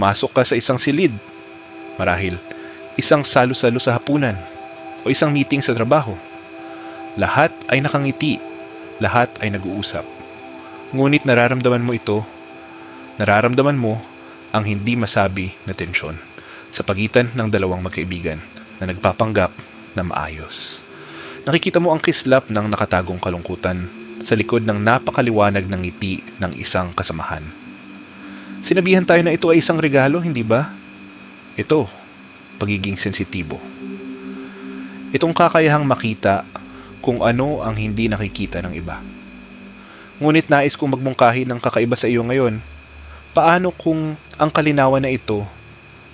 Pumasok ka sa isang silid. Marahil, isang salo-salo sa hapunan o isang meeting sa trabaho. Lahat ay nakangiti. Lahat ay nag-uusap. Ngunit nararamdaman mo ito, nararamdaman mo ang hindi masabi na tensyon sa pagitan ng dalawang magkaibigan na nagpapanggap na maayos. Nakikita mo ang kislap ng nakatagong kalungkutan sa likod ng napakaliwanag ng ngiti ng isang kasamahan. Sinabihan tayo na ito ay isang regalo, hindi ba? Ito, pagiging sensitibo. Itong kakayahang makita kung ano ang hindi nakikita ng iba. Ngunit nais kong magmungkahi ng kakaiba sa iyo ngayon. Paano kung ang kalinawan na ito,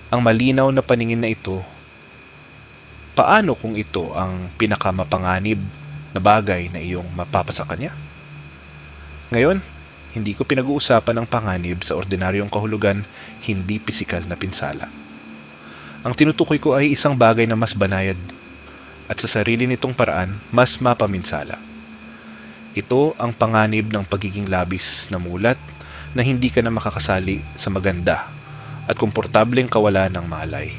ang malinaw na paningin na ito, paano kung ito ang pinakamapanganib na bagay na iyong mapapasa kanya? Ngayon, hindi ko pinag-uusapan ang panganib sa ordinaryong kahulugan, hindi pisikal na pinsala. Ang tinutukoy ko ay isang bagay na mas banayad at sa sarili nitong paraan mas mapaminsala. Ito ang panganib ng pagiging labis na mulat na hindi ka na makakasali sa maganda at komportableng kawalan ng malay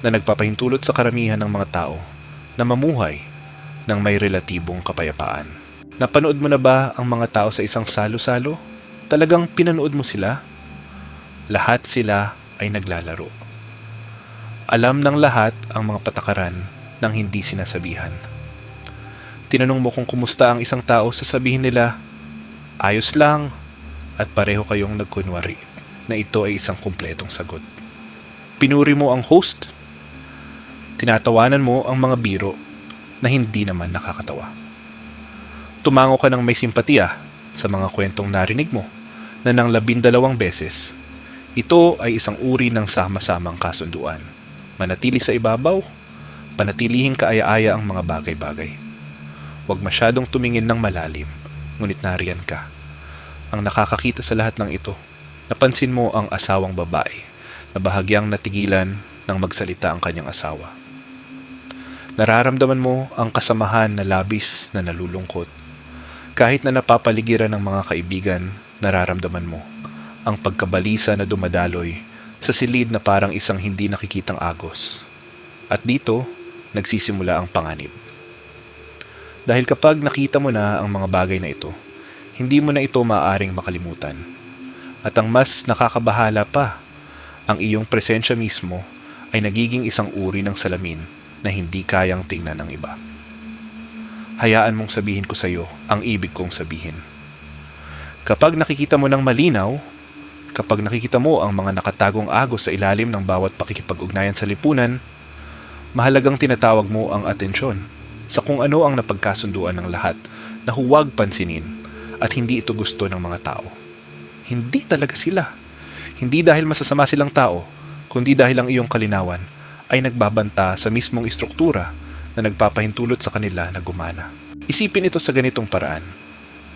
na nagpapahintulot sa karamihan ng mga tao na mamuhay ng may relatibong kapayapaan. Napanood mo na ba ang mga tao sa isang salo-salo? Talagang pinanood mo sila? Lahat sila ay naglalaro. Alam ng lahat ang mga patakaran ng hindi sinasabihan. Tinanong mo kung kumusta ang isang tao, sasabihin nila, ayos lang, at pareho kayong nagkunwari na ito ay isang kumpletong sagot. Pinuri mo ang host, tinatawanan mo ang mga biro na hindi naman nakakatawa. Tumango ka ng may simpatiya sa mga kwentong narinig mo na ng labindalawang beses. Ito ay isang uri ng sama-samang kasunduan. Manatili sa ibabaw, panatilihing kaaya-aya ang mga bagay-bagay. Huwag masyadong tumingin ng malalim, ngunit nariyan ka. Ang nakakakita sa lahat ng ito, napansin mo ang asawang babae na bahagyang natigilan ng magsalita ang kanyang asawa. Nararamdaman mo ang kasamahan na labis na nalulungkot. Kahit na napapaligiran ng mga kaibigan, nararamdaman mo ang pagkabalisa na dumadaloy sa silid na parang isang hindi nakikitang agos. At dito, nagsisimula ang panganib. Dahil kapag nakita mo na ang mga bagay na ito, hindi mo na ito maaaring makalimutan. At ang mas nakakabahala pa, ang iyong presensya mismo ay nagiging isang uri ng salamin na hindi kayang tingnan ng iba. Hayaan mong sabihin ko sa iyo ang ibig kong sabihin. Kapag nakikita mo ng malinaw, kapag nakikita mo ang mga nakatagong agos sa ilalim ng bawat pakikipag-ugnayan sa lipunan, mahalagang tinatawag mo ang atensyon sa kung ano ang napagkasunduan ng lahat na huwag pansinin at hindi ito gusto ng mga tao. Hindi talaga sila. Hindi dahil masasama silang tao, kundi dahil ang iyong kalinawan ay nagbabanta sa mismong istruktura na nagpapahintulot sa kanila na gumana. Isipin ito sa ganitong paraan.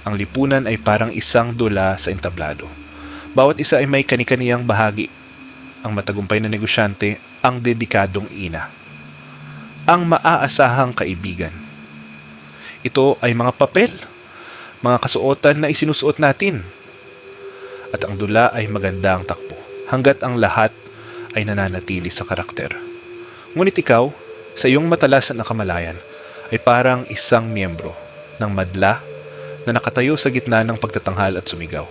Ang lipunan ay parang isang dula sa entablado. Bawat isa ay may kani-kaniyang bahagi. Ang matagumpay na negosyante, ang dedikadong ina. Ang maaasahang kaibigan. Ito ay mga papel, mga kasuotan na isinusuot natin. At ang dula ay maganda ang takbo, hanggat ang lahat ay nananatili sa karakter. Ngunit ikaw, sa iyong matalas na kamalayan, ay parang isang miyembro ng madla na nakatayo sa gitna ng pagtatanghal at sumigaw.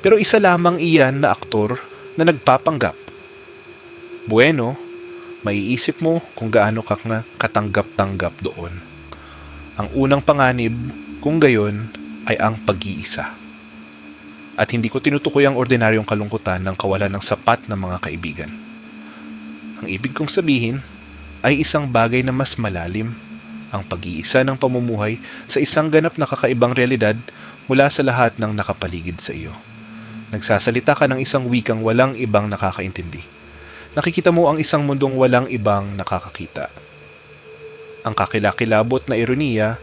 Pero isa lamang iyan na aktor na nagpapanggap. Bueno, maiisip mo kung gaano ka katanggap-tanggap doon. Ang unang panganib, kung gayon, ay ang pag-iisa. At hindi ko tinutukoy ang ordinaryong kalungkutan ng kawalan ng sapat na mga kaibigan. Ang ibig kong sabihin ay isang bagay na mas malalim, ang pag-iisa ng pamumuhay sa isang ganap na kakaibang realidad mula sa lahat ng nakapaligid sa iyo. Nagsasalita ka ng isang wikang walang ibang nakakaintindi. Nakikita mo ang isang mundong walang ibang nakakakita. Ang kakilakilabot na ironiya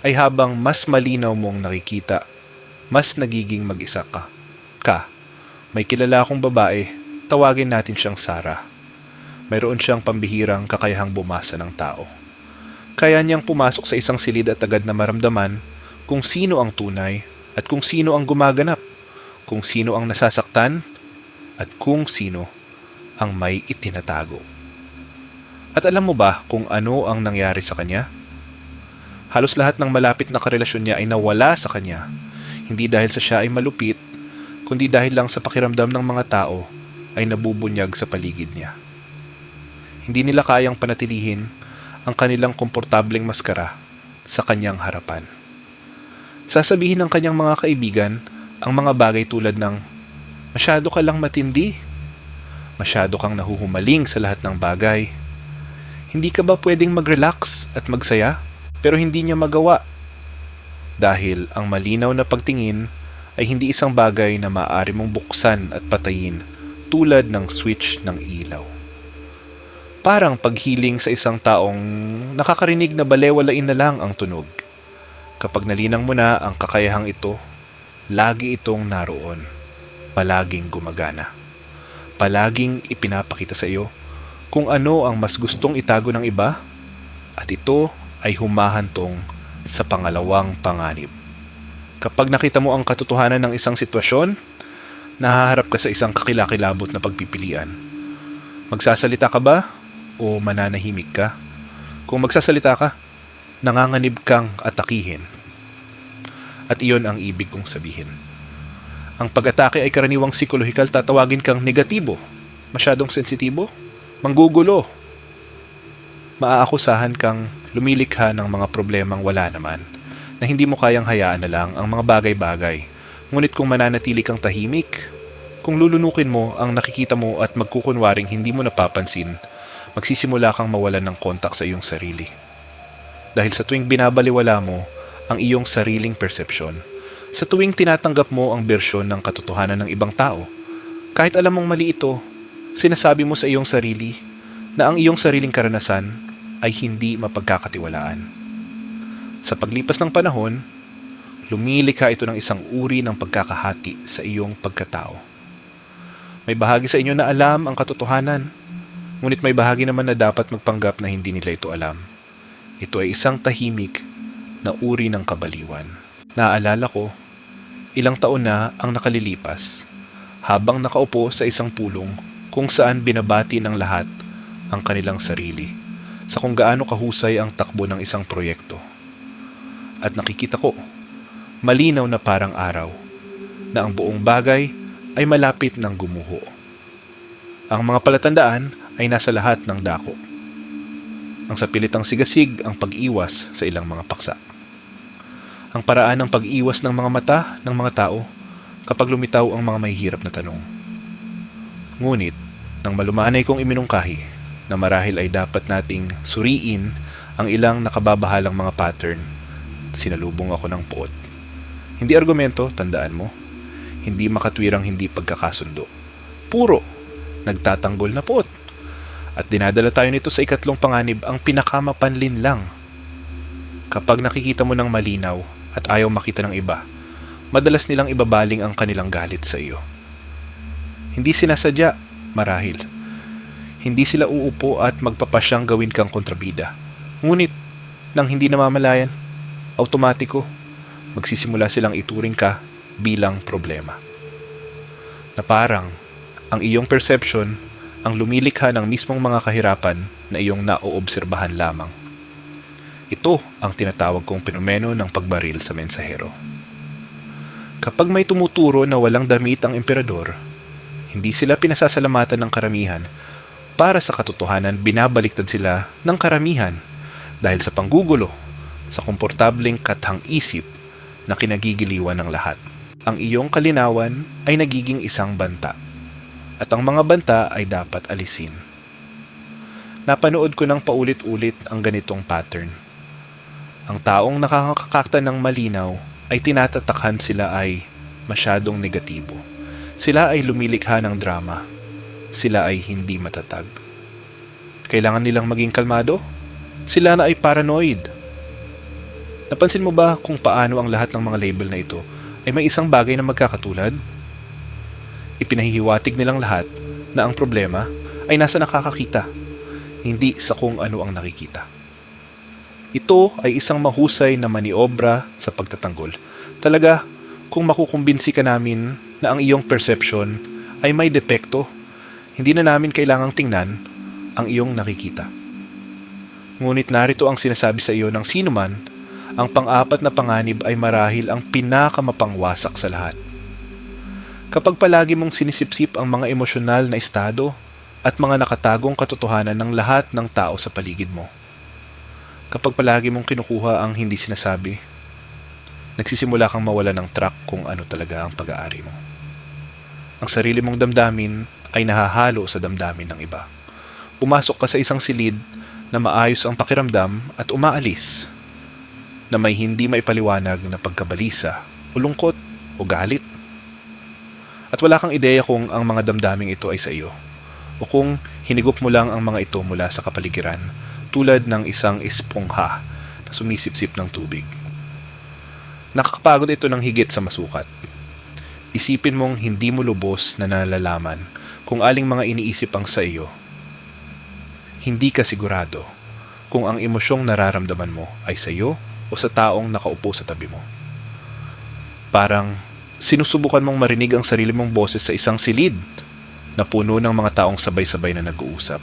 ay habang mas malinaw mong nakikita, mas nagiging mag-isa ka. Ka, may kilala akong babae, tawagin natin siyang Sarah mayroon siyang pambihirang kakayahang bumasa ng tao. Kaya niyang pumasok sa isang silid at agad na maramdaman kung sino ang tunay at kung sino ang gumaganap, kung sino ang nasasaktan at kung sino ang may itinatago. At alam mo ba kung ano ang nangyari sa kanya? Halos lahat ng malapit na karelasyon niya ay nawala sa kanya, hindi dahil sa siya ay malupit, kundi dahil lang sa pakiramdam ng mga tao ay nabubunyag sa paligid niya. Hindi nila kayang panatilihin ang kanilang komportableng maskara sa kanyang harapan. Sasabihin ng kanyang mga kaibigan ang mga bagay tulad ng masyado ka lang matindi, masyado kang nahuhumaling sa lahat ng bagay, hindi ka ba pwedeng mag-relax at magsaya pero hindi niya magawa? Dahil ang malinaw na pagtingin ay hindi isang bagay na maaari mong buksan at patayin tulad ng switch ng ilaw. Parang paghiling sa isang taong nakakarinig na balewalain na lang ang tunog. Kapag nalinang mo na ang kakayahang ito, lagi itong naroon, palaging gumagana. Palaging ipinapakita sa iyo kung ano ang mas gustong itago ng iba at ito ay humahantong sa pangalawang panganib. Kapag nakita mo ang katotohanan ng isang sitwasyon, nahaharap ka sa isang kakilakilabot na pagpipilian. Magsasalita ka ba o mananahimik ka? Kung magsasalita ka, nanganganib kang atakihin. At iyon ang ibig kong sabihin. Ang pag-atake ay karaniwang psikolohikal tatawagin kang negatibo, masyadong sensitibo, manggugulo. Maaakusahan kang lumilikha ng mga problemang wala naman na hindi mo kayang hayaan na lang ang mga bagay-bagay. Ngunit kung mananatili kang tahimik, kung lulunukin mo ang nakikita mo at magkukunwaring hindi mo napapansin, magsisimula kang mawalan ng kontak sa iyong sarili. Dahil sa tuwing binabaliwala mo ang iyong sariling persepsyon, sa tuwing tinatanggap mo ang bersyon ng katotohanan ng ibang tao, kahit alam mong mali ito, sinasabi mo sa iyong sarili na ang iyong sariling karanasan ay hindi mapagkakatiwalaan. Sa paglipas ng panahon, lumilikha ito ng isang uri ng pagkakahati sa iyong pagkatao. May bahagi sa inyo na alam ang katotohanan, ngunit may bahagi naman na dapat magpanggap na hindi nila ito alam. Ito ay isang tahimik na uri ng kabaliwan. Naaalala ko, ilang taon na ang nakalilipas habang nakaupo sa isang pulong kung saan binabati ng lahat ang kanilang sarili sa kung gaano kahusay ang takbo ng isang proyekto. At nakikita ko, malinaw na parang araw, na ang buong bagay ay malapit ng gumuho. Ang mga palatandaan ay nasa lahat ng dako. Ang sapilitang sigasig ang pag-iwas sa ilang mga paksa. Ang paraan ng pag-iwas ng mga mata ng mga tao kapag lumitaw ang mga may hirap na tanong. Ngunit, nang malumanay kong iminungkahi na marahil ay dapat nating suriin ang ilang nakababahalang mga pattern, sinalubong ako ng puot. Hindi argumento, tandaan mo. Hindi makatwirang hindi pagkakasundo. Puro, nagtatanggol na puot. At dinadala tayo nito sa ikatlong panganib ang pinakamapanlin lang. Kapag nakikita mo ng malinaw at ayaw makita ng iba, madalas nilang ibabaling ang kanilang galit sa iyo. Hindi sinasadya, marahil. Hindi sila uupo at magpapasyang gawin kang kontrabida. Ngunit, nang hindi namamalayan, automatiko, magsisimula silang ituring ka bilang problema. Na parang, ang iyong perception ang lumilikha ng mismong mga kahirapan na iyong naoobserbahan lamang. Ito ang tinatawag kong penomeno ng pagbaril sa mensahero. Kapag may tumuturo na walang damit ang emperador, hindi sila pinasasalamatan ng karamihan para sa katotohanan binabaliktad sila ng karamihan dahil sa panggugulo sa komportableng kathang isip na kinagigiliwan ng lahat. Ang iyong kalinawan ay nagiging isang banta at ang mga banta ay dapat alisin. Napanood ko ng paulit-ulit ang ganitong pattern. Ang taong nakakakakta ng malinaw ay tinatatakhan sila ay masyadong negatibo. Sila ay lumilikha ng drama. Sila ay hindi matatag. Kailangan nilang maging kalmado? Sila na ay paranoid. Napansin mo ba kung paano ang lahat ng mga label na ito ay may isang bagay na magkakatulad? Ipinahihiwatig nilang lahat na ang problema ay nasa nakakakita, hindi sa kung ano ang nakikita. Ito ay isang mahusay na maniobra sa pagtatanggol. Talaga, kung makukumbinsi ka namin na ang iyong perception ay may depekto, hindi na namin kailangang tingnan ang iyong nakikita. Ngunit narito ang sinasabi sa iyo ng sino man, ang pang-apat na panganib ay marahil ang pinakamapangwasak sa lahat. Kapag palagi mong sinisipsip ang mga emosyonal na estado at mga nakatagong katotohanan ng lahat ng tao sa paligid mo. Kapag palagi mong kinukuha ang hindi sinasabi, nagsisimula kang mawala ng track kung ano talaga ang pag-aari mo. Ang sarili mong damdamin ay nahahalo sa damdamin ng iba. Pumasok ka sa isang silid na maayos ang pakiramdam at umaalis na may hindi maipaliwanag na pagkabalisa o lungkot o galit. At wala kang ideya kung ang mga damdaming ito ay sa iyo o kung hinigop mo lang ang mga ito mula sa kapaligiran tulad ng isang espongha na sumisipsip ng tubig. Nakakapagod ito ng higit sa masukat. Isipin mong hindi mo lubos na nalalaman kung aling mga iniisip ang sa iyo. Hindi ka sigurado kung ang emosyong nararamdaman mo ay sa iyo o sa taong nakaupo sa tabi mo. Parang sinusubukan mong marinig ang sarili mong boses sa isang silid na puno ng mga taong sabay-sabay na nag-uusap.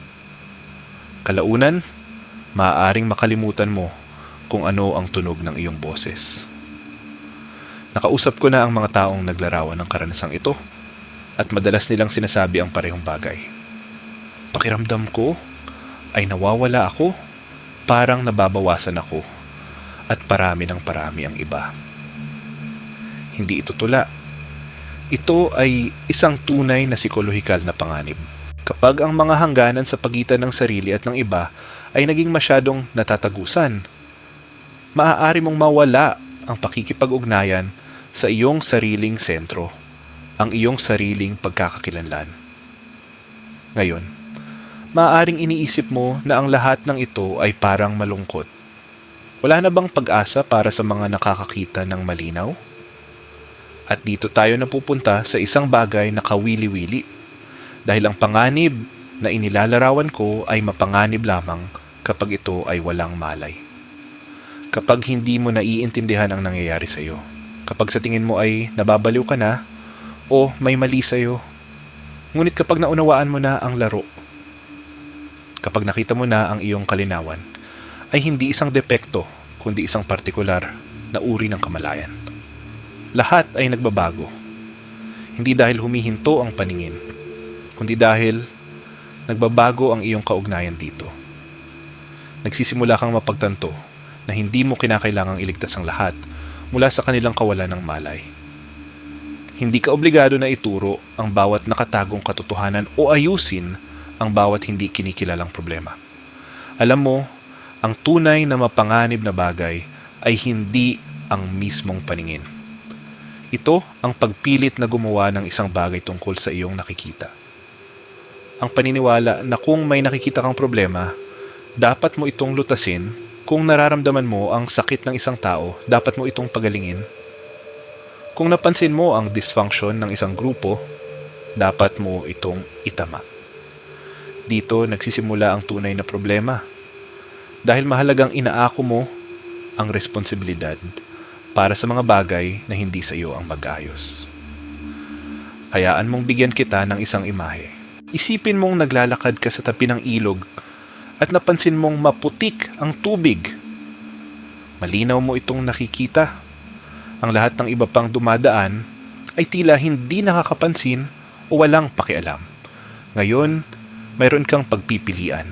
Kalaunan, maaaring makalimutan mo kung ano ang tunog ng iyong boses. Nakausap ko na ang mga taong naglarawan ng karanasang ito at madalas nilang sinasabi ang parehong bagay. Pakiramdam ko ay nawawala ako, parang nababawasan ako at parami ng parami ang iba. Hindi ito tula. Ito ay isang tunay na psikolohikal na panganib. Kapag ang mga hangganan sa pagitan ng sarili at ng iba ay naging masyadong natatagusan, maaari mong mawala ang pakikipag-ugnayan sa iyong sariling sentro, ang iyong sariling pagkakakilanlan. Ngayon, maaaring iniisip mo na ang lahat ng ito ay parang malungkot. Wala na bang pag-asa para sa mga nakakakita ng malinaw? At dito tayo napupunta sa isang bagay na kawili-wili. Dahil ang panganib na inilalarawan ko ay mapanganib lamang kapag ito ay walang malay. Kapag hindi mo naiintindihan ang nangyayari sa iyo. Kapag sa tingin mo ay nababaliw ka na o may mali sa iyo. Ngunit kapag naunawaan mo na ang laro, kapag nakita mo na ang iyong kalinawan, ay hindi isang depekto kundi isang partikular na uri ng kamalayan. Lahat ay nagbabago. Hindi dahil humihinto ang paningin, kundi dahil nagbabago ang iyong kaugnayan dito. Nagsisimula kang mapagtanto na hindi mo kinakailangang iligtas ang lahat mula sa kanilang kawalan ng malay. Hindi ka obligado na ituro ang bawat nakatagong katotohanan o ayusin ang bawat hindi kinikilalang problema. Alam mo, ang tunay na mapanganib na bagay ay hindi ang mismong paningin. Ito ang pagpilit na gumawa ng isang bagay tungkol sa iyong nakikita. Ang paniniwala na kung may nakikita kang problema, dapat mo itong lutasin kung nararamdaman mo ang sakit ng isang tao, dapat mo itong pagalingin. Kung napansin mo ang dysfunction ng isang grupo, dapat mo itong itama. Dito nagsisimula ang tunay na problema. Dahil mahalagang inaako mo ang responsibilidad para sa mga bagay na hindi sa iyo ang mag-ayos. Hayaan mong bigyan kita ng isang imahe. Isipin mong naglalakad ka sa tabi ng ilog at napansin mong maputik ang tubig. Malinaw mo itong nakikita. Ang lahat ng iba pang dumadaan ay tila hindi nakakapansin o walang pakialam. Ngayon, mayroon kang pagpipilian.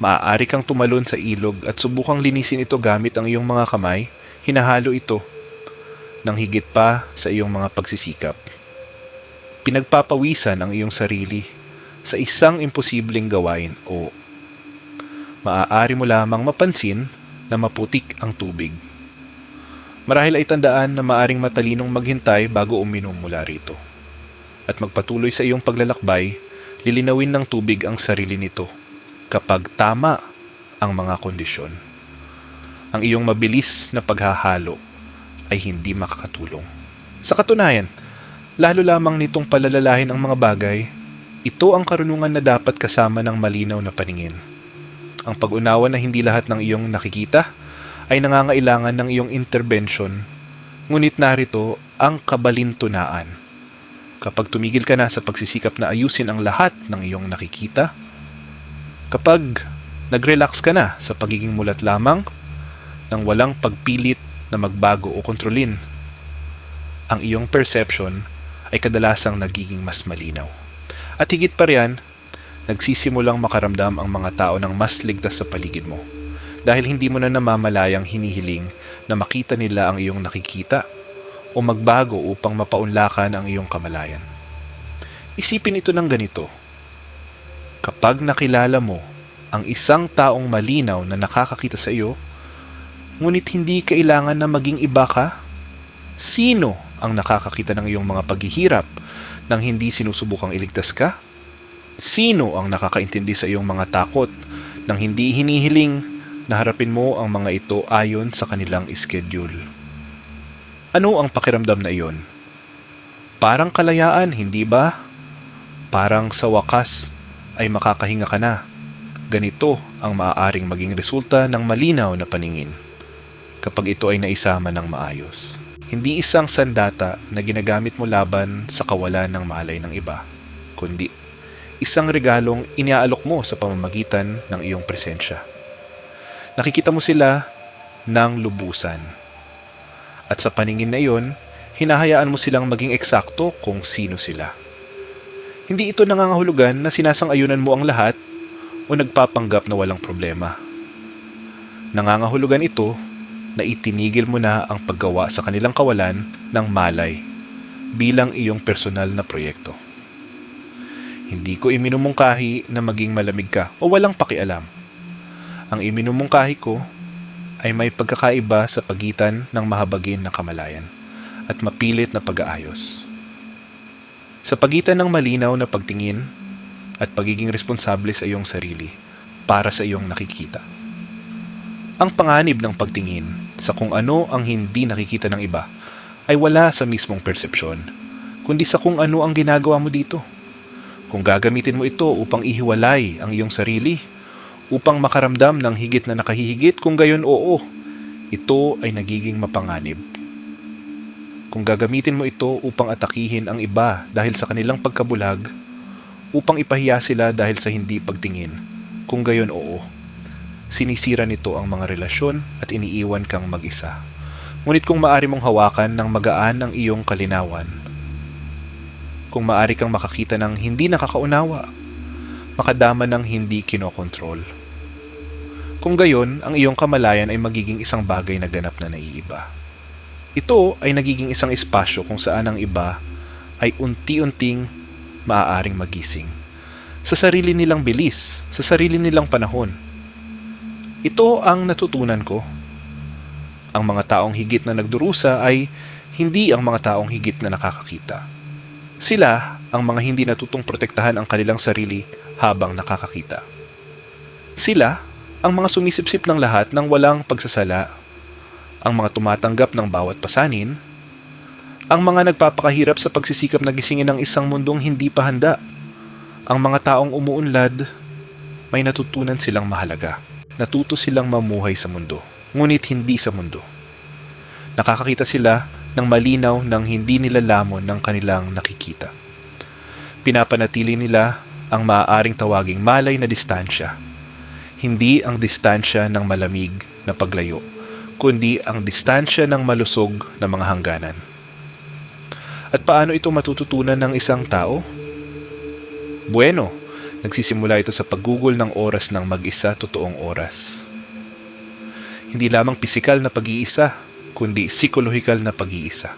Maaari kang tumalon sa ilog at subukang linisin ito gamit ang iyong mga kamay, hinahalo ito ng higit pa sa iyong mga pagsisikap. Pinagpapawisan ang iyong sarili sa isang imposibleng gawain o maaari mo lamang mapansin na maputik ang tubig. Marahil ay tandaan na maaring matalinong maghintay bago uminom mula rito. At magpatuloy sa iyong paglalakbay, lilinawin ng tubig ang sarili nito kapag tama ang mga kondisyon. Ang iyong mabilis na paghahalo ay hindi makakatulong. Sa katunayan, lalo lamang nitong palalalahin ang mga bagay, ito ang karunungan na dapat kasama ng malinaw na paningin. Ang pag-unawa na hindi lahat ng iyong nakikita ay nangangailangan ng iyong intervention, ngunit narito ang kabalintunaan Kapag tumigil ka na sa pagsisikap na ayusin ang lahat ng iyong nakikita, kapag nag-relax ka na sa pagiging mulat lamang nang walang pagpilit na magbago o kontrolin, ang iyong perception ay kadalasang nagiging mas malinaw. At higit pa riyan, nagsisimulang makaramdam ang mga tao ng mas ligtas sa paligid mo dahil hindi mo na namamalayang hinihiling na makita nila ang iyong nakikita o magbago upang mapaunlakan ang iyong kamalayan. Isipin ito ng ganito. Kapag nakilala mo ang isang taong malinaw na nakakakita sa iyo, ngunit hindi kailangan na maging iba ka, sino ang nakakakita ng iyong mga paghihirap nang hindi sinusubukang iligtas ka? Sino ang nakakaintindi sa iyong mga takot nang hindi hinihiling na harapin mo ang mga ito ayon sa kanilang schedule? Ano ang pakiramdam na iyon? Parang kalayaan, hindi ba? Parang sa wakas ay makakahinga ka na. Ganito ang maaaring maging resulta ng malinaw na paningin kapag ito ay naisama ng maayos. Hindi isang sandata na ginagamit mo laban sa kawalan ng malay ng iba, kundi isang regalong iniaalok mo sa pamamagitan ng iyong presensya. Nakikita mo sila ng lubusan. At sa paningin na iyon, hinahayaan mo silang maging eksakto kung sino sila. Hindi ito nangangahulugan na sinasang-ayunan mo ang lahat o nagpapanggap na walang problema. Nangangahulugan ito na itinigil mo na ang paggawa sa kanilang kawalan ng malay bilang iyong personal na proyekto. Hindi ko iminumungkahi na maging malamig ka o walang pakialam. Ang iminumungkahi ko ay may pagkakaiba sa pagitan ng mahabagin na kamalayan at mapilit na pag-aayos. Sa pagitan ng malinaw na pagtingin at pagiging responsable sa iyong sarili para sa iyong nakikita. Ang panganib ng pagtingin sa kung ano ang hindi nakikita ng iba ay wala sa mismong persepsyon, kundi sa kung ano ang ginagawa mo dito. Kung gagamitin mo ito upang ihiwalay ang iyong sarili, upang makaramdam ng higit na nakahihigit, kung gayon oo, ito ay nagiging mapanganib. Kung gagamitin mo ito upang atakihin ang iba dahil sa kanilang pagkabulag, upang ipahiya sila dahil sa hindi pagtingin, kung gayon oo, sinisira nito ang mga relasyon at iniiwan kang mag-isa. Ngunit kung maari mong hawakan ng magaan ang iyong kalinawan, kung maari kang makakita ng hindi nakakaunawa, makadama ng hindi kinokontrol. Kung gayon, ang iyong kamalayan ay magiging isang bagay na ganap na naiiba. Ito ay nagiging isang espasyo kung saan ang iba ay unti-unting maaaring magising. Sa sarili nilang bilis, sa sarili nilang panahon, ito ang natutunan ko. Ang mga taong higit na nagdurusa ay hindi ang mga taong higit na nakakakita. Sila ang mga hindi natutong protektahan ang kanilang sarili habang nakakakita. Sila ang mga sumisipsip ng lahat ng walang pagsasala, ang mga tumatanggap ng bawat pasanin, ang mga nagpapakahirap sa pagsisikap na gisingin ng isang mundong hindi pa handa, ang mga taong umuunlad, may natutunan silang mahalaga natuto silang mamuhay sa mundo, ngunit hindi sa mundo. Nakakakita sila ng malinaw ng hindi nila lamon ng kanilang nakikita. Pinapanatili nila ang maaaring tawaging malay na distansya. Hindi ang distansya ng malamig na paglayo, kundi ang distansya ng malusog na mga hangganan. At paano ito matututunan ng isang tao? Bueno, Nagsisimula ito sa paggugol ng oras ng mag-isa totoong oras. Hindi lamang pisikal na pag-iisa, kundi psikolohikal na pag-iisa.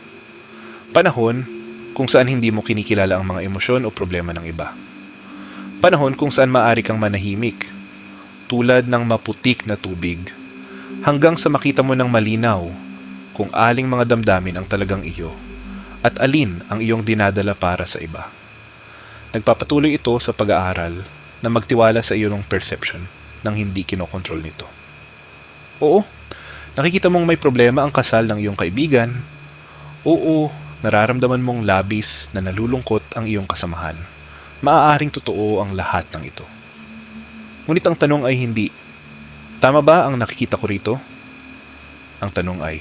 Panahon kung saan hindi mo kinikilala ang mga emosyon o problema ng iba. Panahon kung saan maaari kang manahimik, tulad ng maputik na tubig, hanggang sa makita mo ng malinaw kung aling mga damdamin ang talagang iyo at alin ang iyong dinadala para sa iba. Nagpapatuloy ito sa pag-aaral na magtiwala sa iyong perception nang hindi kinokontrol nito. Oo, nakikita mong may problema ang kasal ng iyong kaibigan. Oo, nararamdaman mong labis na nalulungkot ang iyong kasamahan. Maaaring totoo ang lahat ng ito. Ngunit ang tanong ay hindi, tama ba ang nakikita ko rito? Ang tanong ay,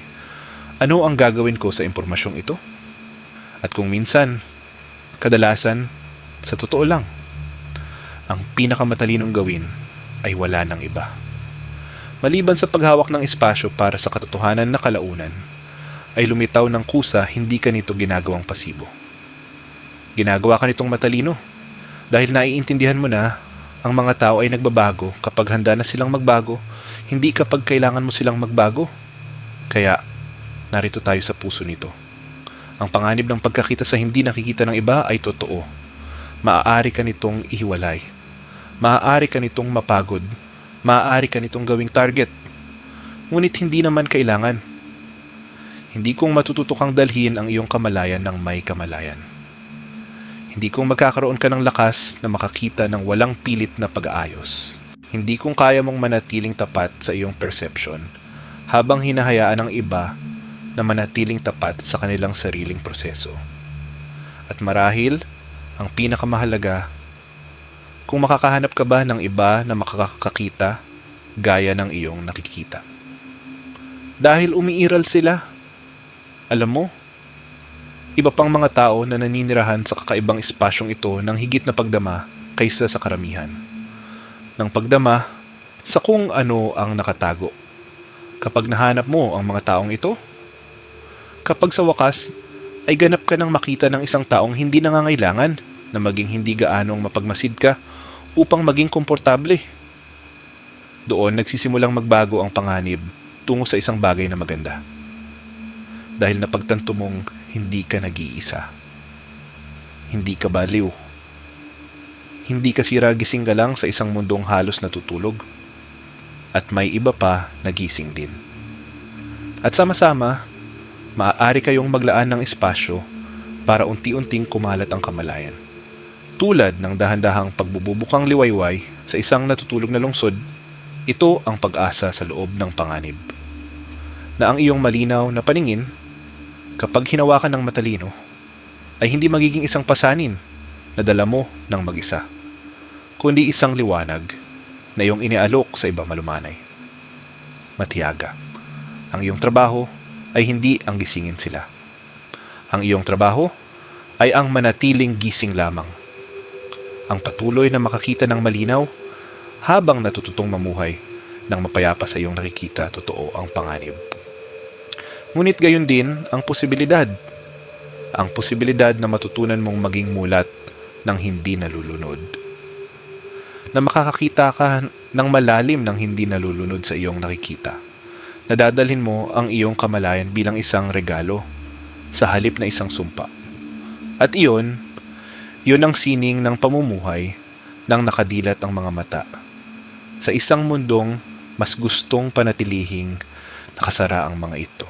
ano ang gagawin ko sa impormasyong ito? At kung minsan, Kadalasan, sa totoo lang, ang pinakamatalinong gawin ay wala ng iba. Maliban sa paghawak ng espasyo para sa katotohanan na kalaunan, ay lumitaw ng kusa hindi ka nito ginagawang pasibo. Ginagawa ka nitong matalino dahil naiintindihan mo na ang mga tao ay nagbabago kapag handa na silang magbago, hindi kapag kailangan mo silang magbago. Kaya, narito tayo sa puso nito. Ang panganib ng pagkakita sa hindi nakikita ng iba ay totoo. Maaari ka nitong ihiwalay. Maaari ka nitong mapagod. Maaari ka nitong gawing target. Ngunit hindi naman kailangan. Hindi kong matututo kang dalhin ang iyong kamalayan ng may kamalayan. Hindi kong magkakaroon ka ng lakas na makakita ng walang pilit na pag-aayos. Hindi kong kaya mong manatiling tapat sa iyong perception habang hinahayaan ng iba na manatiling tapat sa kanilang sariling proseso. At marahil, ang pinakamahalaga, kung makakahanap ka ba ng iba na makakakita gaya ng iyong nakikita. Dahil umiiral sila, alam mo, iba pang mga tao na naninirahan sa kakaibang espasyong ito ng higit na pagdama kaysa sa karamihan. Ng pagdama sa kung ano ang nakatago. Kapag nahanap mo ang mga taong ito, kapag sa wakas ay ganap ka ng makita ng isang taong hindi nangangailangan na maging hindi gaanong mapagmasid ka upang maging komportable. Doon nagsisimulang magbago ang panganib tungo sa isang bagay na maganda. Dahil napagtanto mong hindi ka nag-iisa. Hindi ka baliw. Hindi ka sira gising ka lang sa isang mundong halos natutulog. At may iba pa nagising din. At sama-sama, maaari kayong maglaan ng espasyo para unti-unting kumalat ang kamalayan. Tulad ng dahan-dahang pagbububukang liwayway sa isang natutulog na lungsod, ito ang pag-asa sa loob ng panganib. Na ang iyong malinaw na paningin, kapag hinawakan ng matalino, ay hindi magiging isang pasanin na dala mo ng mag-isa, kundi isang liwanag na iyong inialok sa iba malumanay. Matiyaga. Ang iyong trabaho ay hindi ang gisingin sila. Ang iyong trabaho ay ang manatiling gising lamang. Ang patuloy na makakita ng malinaw habang natututong mamuhay ng mapayapa sa iyong nakikita totoo ang panganib. Ngunit gayon din ang posibilidad. Ang posibilidad na matutunan mong maging mulat ng hindi nalulunod. Na makakakita ka ng malalim ng hindi nalulunod sa iyong nakikita. Nadadalhin mo ang iyong kamalayan bilang isang regalo sa halip na isang sumpa. At iyon, yun ang sining ng pamumuhay ng nakadilat ang mga mata. Sa isang mundong mas gustong panatilihing nakasara ang mga ito.